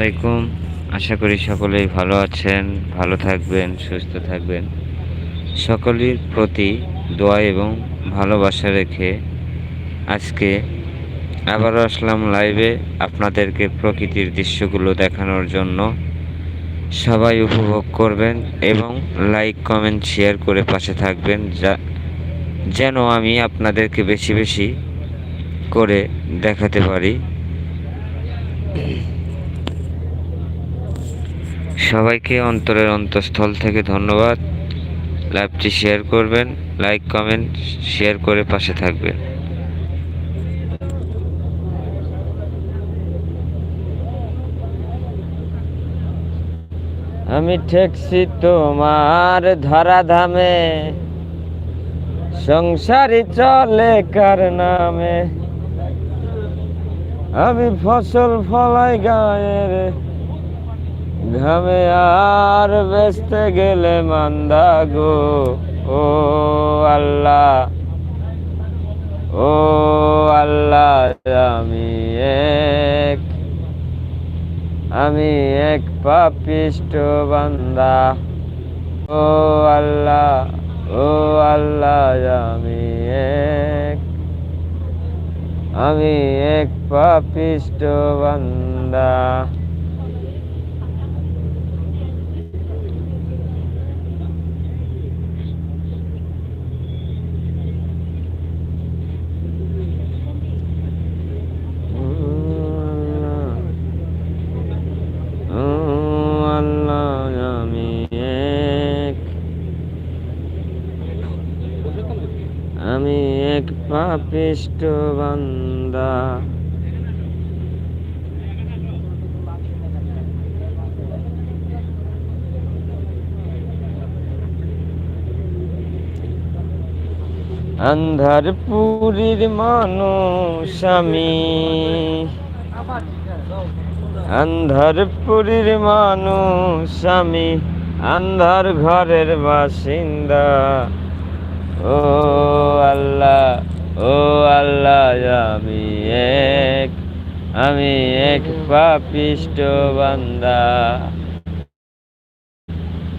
আলাইকুম। আশা করি সকলেই ভালো আছেন, ভালো থাকবেন, সুস্থ থাকবেন। সকলের প্রতি দোয়া এবং ভালোবাসা রেখে আজকে আবারও আসলাম লাইভে আপনাদেরকে প্রকৃতির দৃশ্যগুলো দেখানোর জন্য। সবাই উপভোগ করবেন এবং লাইক কমেন্ট শেয়ার করে পাশে থাকবেন যা, যেন আমি আপনাদেরকে বেশি বেশি করে দেখাতে পারি। সবাইকে অন্তরের অন্তঃস্থল থেকে ধন্যবাদ। লাইভটি শেয়ার করবেন, লাইক, কমেন্ট, শেয়ার করে পাশে থাকবেন। আমি ঠেকছি তোমার ধরা ধামে সংসারই চলে কার নামে? আমি ফসল ফলাই গায়ের ঘামে আর বেচতে গেলে মান্দা গো ও আল্লাহ ও আল্লাহ, আমি এক আমি এক পাপিষ্ট বান্দা, ও আল্লাহ ও আল্লাহ, আমি এক আমি এক পাপিষ্ট বান্দা ও আল্লাহ আমি এক আমি এক পাপিষ্ট বান্দা। আন্ধার পুরীর মানুষ আমি। আন্ধার পুরীর মানুষ আমি। আন্ধার ঘরের বাসিন্দা। ও আল্লাহ ও আল্লাহ, আমি এক আমি এক পাপিষ্ট বান্দা।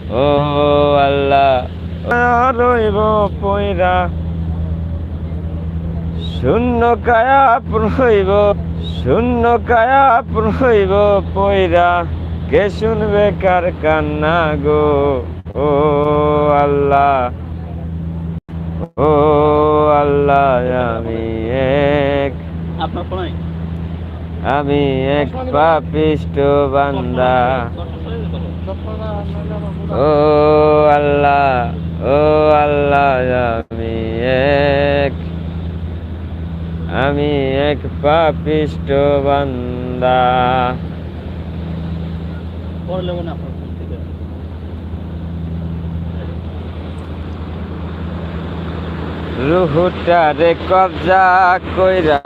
ও আল্লাহ, রইব পয়রা। শূন্য কায়া রইব, শূন্য কায়া রইব পয়রা। কে শুনবে কার কান্না গো? ও আল্লাহ ও আল্লাহ আমি এক। আপনার আমি এক পাপিষ্ট বান্দা। ও আল্লাহ ও আল্লাহ আমি এক। আমি এক পাপিষ্ট বান্দা। পরে লেবো না আপনার ফোন থেকে রুহুটারে কবজা কইরা